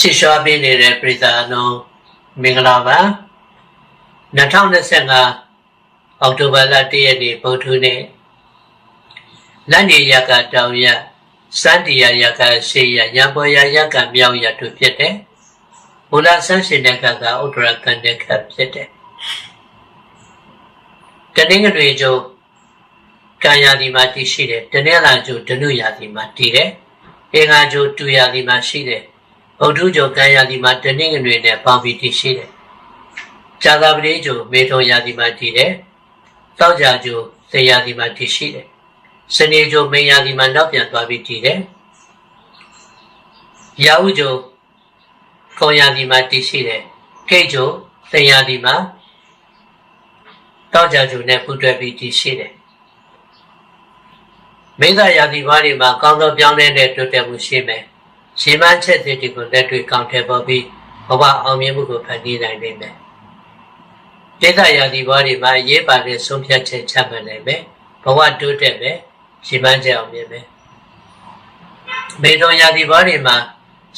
ချစ်ရွှာပေးနေတဲ့ပြည်သားအလုံးမင်္ဂလာပါ2025အောက်တိုဘာလ1ရက်နေ့ဗုဒ္ဓနေ့လက်နေရကတောင်ရစန္ဒီယာရကရှေးရရံပေါ်ရရကမြောက်ရတို့ဖြစ်တယ်ဘုရားဆန်းရှင်တဲ့ကကဥဒ္ဒရကန္တကဖြစ်တယ်တနင်္ဂနွေကျုပ်ကံယာဒီမှာတည်ရှိတယ်တနင်္လာကျုပ်ဒနုယာဒီမှာတည်တယ်အင်္ဂါကျုပ်တူယာဒီမှာရှိတယ် ဗုဒ္ဓကျုပ်ကံယာဒီမှာတနင်္ဂနွေနဲ့ပေါင်းပြီးတည်ရှိတယ်ဇာတာပတိကျုပ်မေထုံယာဒီမှာတည်တယ်တောက်ကြကျုပ်သေယာဒီမှာတည်ရှိတယ်စနေကျုပ်မေယာဒီမှာနောက်ပြန်သွားပြီးတည်တယ်ရာဟုကျုပ်ကုံယာဒီမှာတည်ရှိတယ်ကိတ်ကျုပ်သေယာဒီမှာတောက်ကြကျုပ်နဲ့ပူးတွဲပြီးတည်ရှိတယ်မိစ္ဆာယာတိဘာတွေမှာကောင်းသောပြောင်းလဲတဲ့တိုးတက်မှုရှိမယ်။ ရှင်မချက်တဲ့ဒီကိုလက်တွေ့ကောင်းထည့်ပေါ်ပြီးဘဝအောင်မြင်မှုကိုဖန်တီးနိုင်နိုင်မယ်။မိစ္ဆာယာတိဘာတွေမှာရေးပါတဲ့ဆုံးဖြတ်ချက်ချမှတ်နိုင်မယ်။ဘဝတိုးတက်မယ်။ရှင်မချက်အောင်မြင်မယ်။မေတော်ယာတိဘာတွေမှာ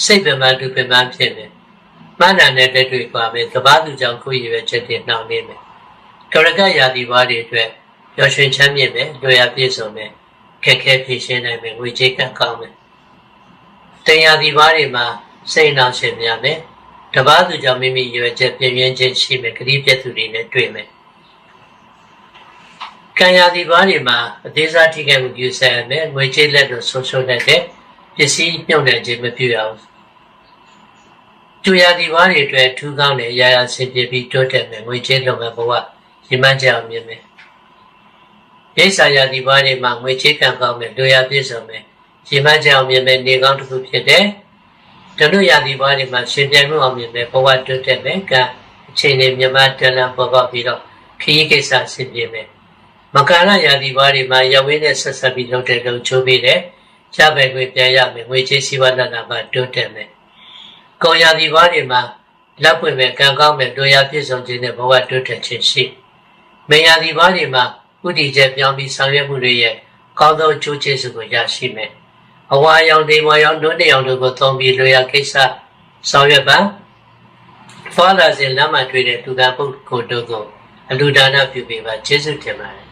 စိတ်ပင်ပန်းဒုပင်ပန်းဖြစ်မယ်။မှန်တယ်နဲ့လက်တွေ့ပါမယ်။သဘာသူကြောင့်ကိုယ်ရည်ပဲချက်တင်နှောင့်နေမယ်။ကရကယာတိဘာတွေအတွက်ပျော်ရွှင်ချမ်းမြေ့မယ်၊လွယ်ရပြည့်စုံမယ်။ခက်ခဲဖြေရှင်းနိုင်မယ်ငွေကြေးကကောင်းမယ် တရားဒီဘာတွေမှာစိတ်နှောင့်ယှက်များမယ်တပားသူကြောင့်မိမိရွယ်ချက်ပြင်းပြင်းချင်းရှိမယ်ဂရိပြတ်သူတွေနဲ့တွေ့မယ်ကံရာဒီဘာတွေမှာအသေးစားထိခိုက်မှုပြုဆက်ရမယ်ငွေကြေးလက်တို့ဆုံးရှုံးတဲ့ပစ္စည်းမြုပ်နှံခြင်းမပြုရအောင်ကျူရာဒီဘာတွေအတွက်ထူးကောင်းတဲ့ရာရာဆင်ပြေပြီးတိုးတက်မယ်ငွေကြေးလုပ်ငန်းဘဝရည်မှန်းချက်အောင်မြင်မယ်ရိစ္ဆာယာဒီဘာတွေမှာငွေချေးကံကောင်းမယ်လူရပြည့်စုံမယ် ရေမကြောင်မြင်မယ်နေကောင်းတစ်ခုဖြစ်တယ်တနုယာဒီဘာတွေမှာရှင်ပြိုင်မှုအောင်မြင်မယ်ဘဝတိုးတက်မယ်ကအချိန်နဲ့မြမတန်လန်ပေါ်ပေါက်ပြီးတော့ခရီးကိစ္စဆင်ပြေမယ်မကာလယာဒီဘာတွေမှာရဝင်းနဲ့ဆက်ဆက်ပြီးလုပ်တဲ့လုံချိုးပြီးတယ်ချပဲခွေပြန်ရမယ်ငွေချေးစီးပွားလနာမှာတိုးတက်မယ်ကောယာဒီဘာတွေမှာလက်ပွင့်မယ်ကံကောင်းမယ်တို့ရပြည့်စုံခြင်းနဲ့ဘဝတိုးတက်ခြင်းရှိမေယာဒီဘာတွေမှာဥတီချက်ပြောင်းပြီးဆောင်ရွက်မှုတွေရဲ့ကောင်းသောအကျိုးကျေးဇူးကိုရရှိမယ်။ အဝါရောင်ဒေမရောင်နှုတ်နေအောင်တို့ကိုသုံးပြီးလွေရကိစ္စဆောင်ရွက်ပါ။ဖွာလာစဉ်လမ်းမှာတွေ့တဲ့သူကပုဂ္ဂိုလ်တို့ကိုအလူဒါနပြုပေးပါကျေးဇူးတင်ပါတယ်